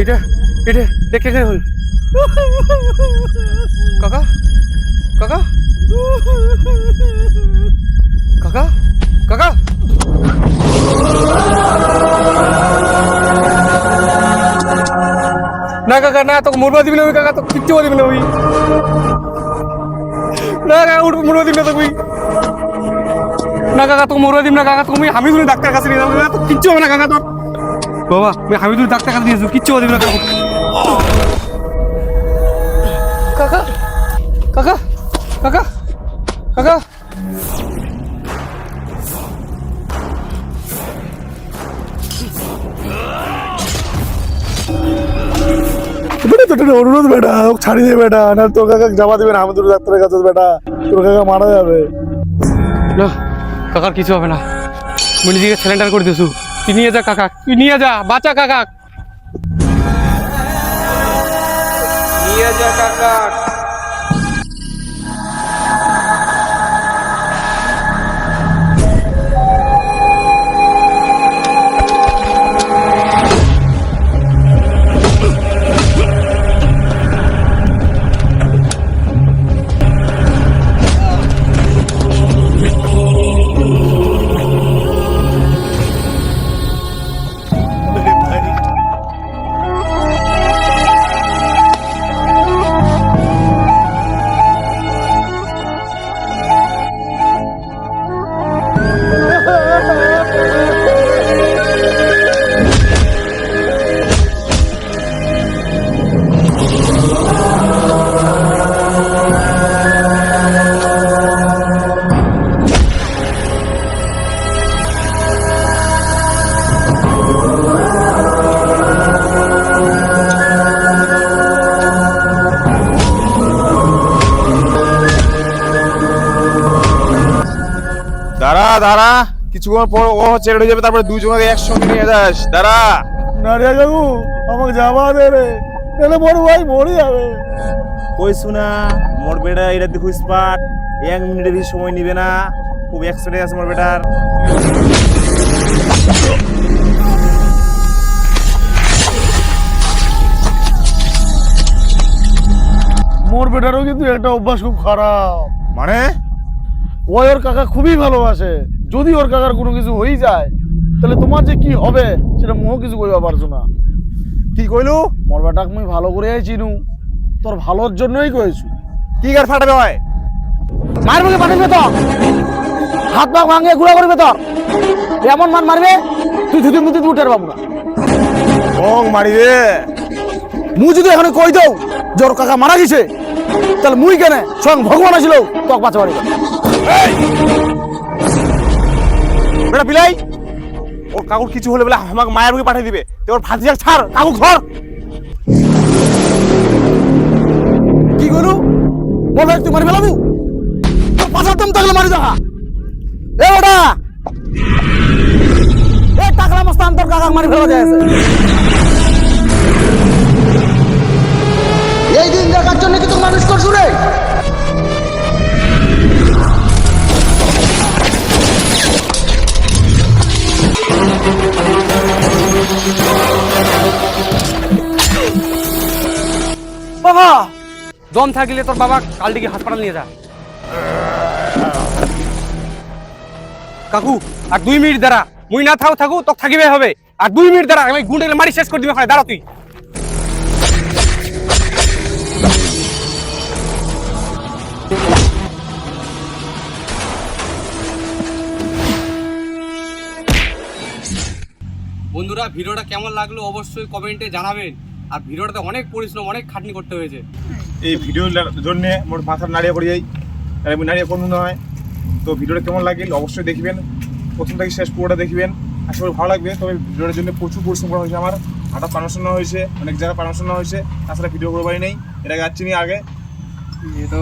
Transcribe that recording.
এটা এটা, দেখে কে হল কাকা কাকা কাকা কাকা। না কাকা, না, তোকে মরবা দিবি না কাকা তো কিচ্ছু দিবি না ওই। না কাকা, উঠ মরবা দিবি না তোকে না কাকা, তোকে মরবা দিবি না কাকা তুমি হামিদুল ডাক্তার কাছে নিয়ে যাব তো কিচ্ছু হবে না কাকা তোর। বাবা আমি হামিদুল ডাক্তার কাছে নিয়ে কিচ্ছু হবে না। কাকা কাকা কাকা কাকা। কাকা বেটা তোর একটা অনুরোধ বেটা ওকে ছাড়ি দে বেটা না তোর কাকা জমা দিবেন হামিদুর ডাক্তারের কাছে বেটা। তোর কাকা মারা যাবে। না কাকার কিছু হবে না। আমি নিজেকে সিলিন্ডার করে দিয়েছু। তুই নিয়ে যা কাকা তুই নিয়ে যা বাঁচা কাকা। নিয়ে যা কাকা। দাঁড়া দাঁড়া কিছুক্ষণ পর ও ছেড়ে হয়ে যাবে তারপরে দুজনকে একসঙ্গে নিয়ে যাস। দাঁড়া। না রে কাকু আমাকে যাবা দে রে তাহলে বড় ভাই মরে যাবে। ওই শোনা মোর বেটা এটা দেখো স্পাট এক মিনিটের বেশি সময় নিবে না খুব এক্সপিরিয়েন্স আছে মোর বেটার। মোর বেটারও কিন্তু একটা অভ্যাস খুব খারাপ। মানে? ও ওর কাকা খুবই ভালোবাসে। যদি ওর কাকার কোনো কিছু হয়ে যায় তাহলে তোমার যে কি হবে সেটা মোহ কিছু কইবা পারছ না। কি কইলু? মোর বেটাক মুই ভালো করে চিনু। তোর ভালোর জন্যই কইছু কি গার ফাটাবে হয়? মারবে কে পাঠাবে তো। হাত পা ভাঙে গুড়া করবে তো। এমন মান মারবে তুই ধুতি মুতি উঠার বাবু না বং মারিবে মুই যদি এখানে কই দাও জোর কাকা মারা গেছে তাহলে মুই কেন স্বয়ং ভগবান আসিল তক বাঁচা পারি বেটা বিলাই, ওর কাকুর কিছু হলে বলে আমাকে মায়ের বুকে পাঠিয়ে দিবে। তো ওর যাক ছাড়, কাকু ঘর কি করু? ভাই, তুই মারি ফেলাবু? তোর পাশার দম থাকলে মারি দেখা। এ ওটা এ টাকলা মস্তান, তোর কাকা মারি ফেলা যায়। বাবা দম থাকলে তোর বাবা কালদিকে হাসপাতাল নিয়ে যা। কাকু, আর দুই মিনিট দাঁড়া। মুই না থাকু থাকু, তোকে থাকিবে হবে। আর দুই মিনিট দাঁড়া, আমি গুন্ডে মারি শেষ করে দিবে ওখানে দাঁড়া তুই। বন্ধুরা, ভিডিওটা কেমন লাগল অবশ্যই কমেন্টে জানাবেন। আর ভিডিওটাতে অনেক পরিশ্রম অনেক খাটনি করতে হয়েছে। এই ভিডিওর জন্য মোট মাথা নাড়িয়ে পড়ে যাই আর আমি নাড়িয়ে পড়ুন না হয়। তো ভিডিওটা কেমন লাগিল অবশ্যই দেখবেন। প্রথম থেকে শেষ পুরোটা দেখবেন। আশা করি ভালো লাগবে। তবে ভিডিওর জন্য প্রচুর পরিশ্রম করা হয়েছে আমার। হঠাৎ পারমিশন নেওয়া হয়েছে। অনেক জায়গায় পারমিশন নেওয়া হয়েছে। তাছাড়া ভিডিও করে পারি নেই। এটা যাচ্ছি আগে। तो